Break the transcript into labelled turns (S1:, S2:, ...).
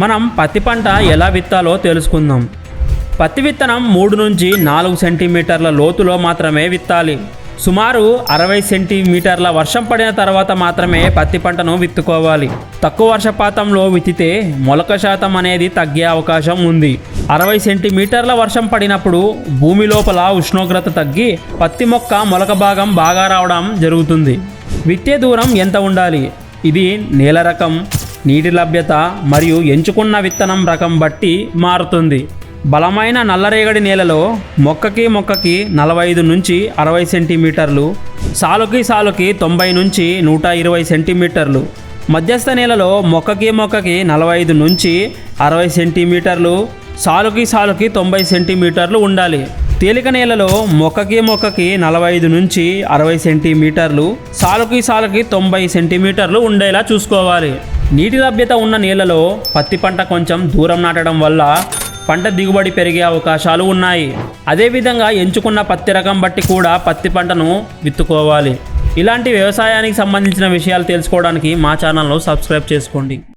S1: మనం పత్తి పంట ఎలా విత్తాలో తెలుసుకుందాం. పత్తి విత్తనం మూడు నుంచి నాలుగు సెంటీమీటర్ల లోతులో మాత్రమే విత్తాలి. సుమారు అరవై సెంటీమీటర్ల వర్షం పడిన తర్వాత మాత్రమే పత్తి పంటను విత్తుకోవాలి. తక్కువ వర్షపాతంలో విత్తితే మొలక శాతం అనేది తగ్గే అవకాశం ఉంది. అరవై సెంటీమీటర్ల వర్షం పడినప్పుడు భూమి లోపల ఉష్ణోగ్రత తగ్గి పత్తి మొక్క మొలక భాగం బాగా రావడం జరుగుతుంది. విత్తే దూరం ఎంత ఉండాలి? ఇది నేల రకం నీటి లభ్యత మరియు ఎంచుకున్న విత్తనం రకం బట్టి మారుతుంది. బలమైన నల్లరేగడి నేలలో మొక్కకి మొక్కకి నలభై ఐదు నుంచి అరవై సెంటీమీటర్లు సాలుకి సాలుకి తొంభై నుంచి నూట ఇరవై సెంటీమీటర్లు మధ్యస్థ నేలలో మొక్కకి మొక్కకి నలభై ఐదు నుంచి అరవై సెంటీమీటర్లు సాలుకి సాలుకి తొంభై సెంటీమీటర్లు ఉండాలి. తేలిక నేలలో మొక్కకి మొక్కకి నలభై ఐదు నుంచి అరవై సెంటీమీటర్లు సాలుకి సాలుకి తొంభై సెంటీమీటర్లు ఉండేలా చూసుకోవాలి. నీటి లభ్యత ఉన్న నేలలో పత్తి పంట కొంచెం దూరం నాటడం వల్ల పంట దిగుబడి పెరిగే అవకాశాలు ఉన్నాయి. అదేవిధంగా ఎంచుకున్న పత్తి రకం బట్టి కూడా పత్తి పంటను విత్తుకోవాలి. ఇలాంటి వ్యవసాయానికి సంబంధించిన విషయాలు తెలుసుకోవడానికి మా ఛానల్ను సబ్స్క్రైబ్ చేసుకోండి.